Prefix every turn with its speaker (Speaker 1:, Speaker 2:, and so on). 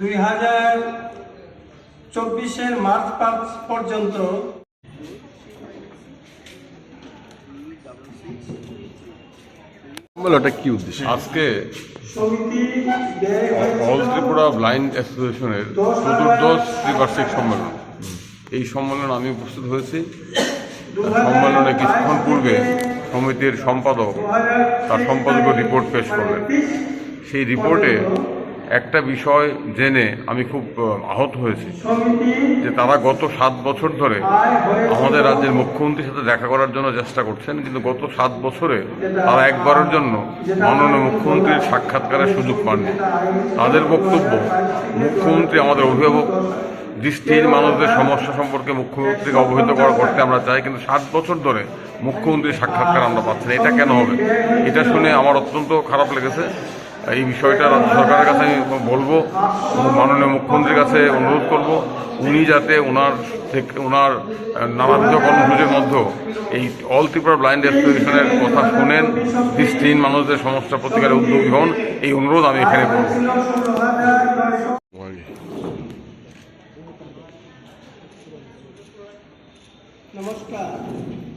Speaker 1: দুই হাজার চব্বিশের মার্চ পাঁচ পর্যন্ত
Speaker 2: সম্মেলনটা কি উদ্দেশ্য?
Speaker 3: আজকে
Speaker 1: সমিতি
Speaker 3: অল ত্রিপুরা ব্লাইন্ড অ্যাসোসিয়েশনের চতুর্দশ ত্রিবার্ষিক সম্মেলন। এই সম্মেলনে আমি উপস্থিত হয়েছি। সম্মেলনে কিছুক্ষণ পূর্বে সমিতির সম্পাদক তার সম্পাদকীয় রিপোর্ট পেশ করলেন সেই রিপোর্টে একটা বিষয় জেনে আমি খুব আহত হয়েছি যে তারা গত সাত বছর ধরে আমাদের রাজ্যের মুখ্যমন্ত্রীর সাথে দেখা করার জন্য চেষ্টা করছেন, কিন্তু গত সাত বছরে তারা একবারের জন্য মাননীয় মুখ্যমন্ত্রীর সাক্ষাৎকারের সুযোগ পাননি। তাদের বক্তব্য, মুখ্যমন্ত্রী আমাদের অভিভাবক দৃষ্টিহীন মানুষদের সমস্যা সম্পর্কে মুখ্যমন্ত্রীকে অবহিত করা করতে আমরা চাই কিন্তু সাত বছর ধরে মুখ্যমন্ত্রীর সাক্ষাৎকার আমরা পাচ্ছি না। এটা কেন হবে? এটা শুনে আমার অত্যন্ত খারাপ লেগেছে। এই বিষয়টা রাজ্য সরকারের কাছে আমি বলব, মাননীয় মুখ্যমন্ত্রীর কাছে অনুরোধ করব, উনি যাতে ওনার থেকে ওনার নানাবিধ কর্মসূচির মধ্যে এই অল ত্রিপুরা ব্লাইন্ড অ্যাসোসিয়েশনের কথা শুনেন, দৃষ্টিহীন মানুষদের সমস্যা প্রতিকারে উদ্যোগী হন, এই অনুরোধ আমি এখানে করব।
Speaker 1: नमस्कार.